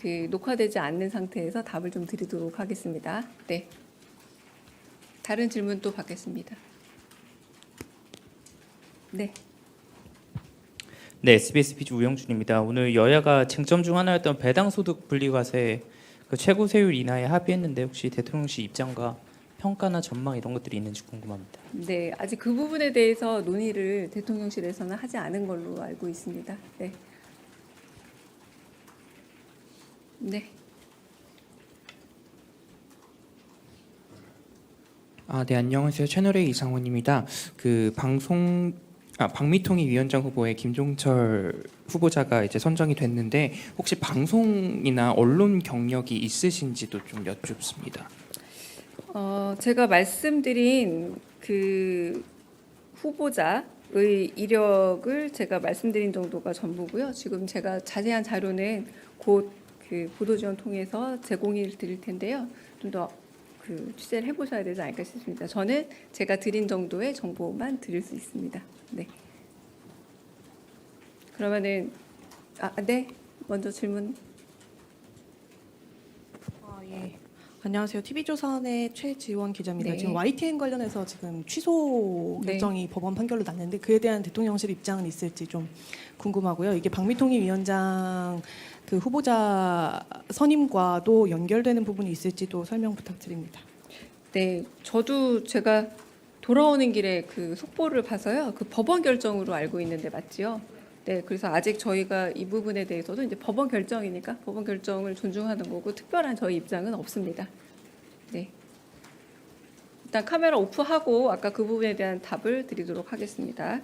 그 녹화되지 않는 상태에서 답을 좀 드리도록 하겠습니다. 네. 다른 질문 또 받겠습니다. 네. 네, SBS 비주 우영준입니다. 오늘 여야가 쟁점 중 하나였던 배당 소득 분리과세 그 최고 세율 인하에 합의했는데 혹시 대통령실 입장과 평가나 전망 이런 것들이 있는지 궁금합니다. 네, 아직 그 부분에 대해서 논의를 대통령실에서는 하지 않은 걸로 알고 있습니다. 네. 네. 아, 네, 안녕하세요. 채널A 이상원입니다. 그 방송 아, 방미통일 위원장 후보에 김종철 후보자가 이제 선정이 됐는데 혹시 방송이나 언론 경력이 있으신지도 좀 여쭙습니다. 어, 제가 말씀드린 그 후보자의 이력을 제가 말씀드린 정도가 전부고요. 지금 제가 자세한 자료는 곧 그 보도 지원 통해서 제공해 드릴 텐데요. 좀 더 그 취재를 해보셔야 되지 않을까 싶습니다. 저는 제가 드린 정도의 정보만 드릴 수 있습니다. 네. 그러면은 아, 네. 먼저 질문 아, 예. 안녕하세요. TV조선의 최지원 기자입니다. 네. 지금 YTN 관련해서 지금 취소 네. 결정이 법원 판결로 났는데 그에 대한 대통령실 입장은 있을지 좀 궁금하고요. 이게 박미통일 위원장 그 후보자 선임과도 연결되는 부분이 있을지도 설명 부탁드립니다. 네, 저도 제가 돌아오는 길에 그 속보를 봐서요. 그 법원 결정으로 알고 있는데 맞지요? 네, 그래서 아직 저희가 이 부분에 대해서도 이제 법원 결정이니까 법원 결정을 존중하는 거고 특별한 저희 입장은 없습니다. 네. 일단 카메라 오프하고 아까 그 부분에 대한 답을 드리도록 하겠습니다.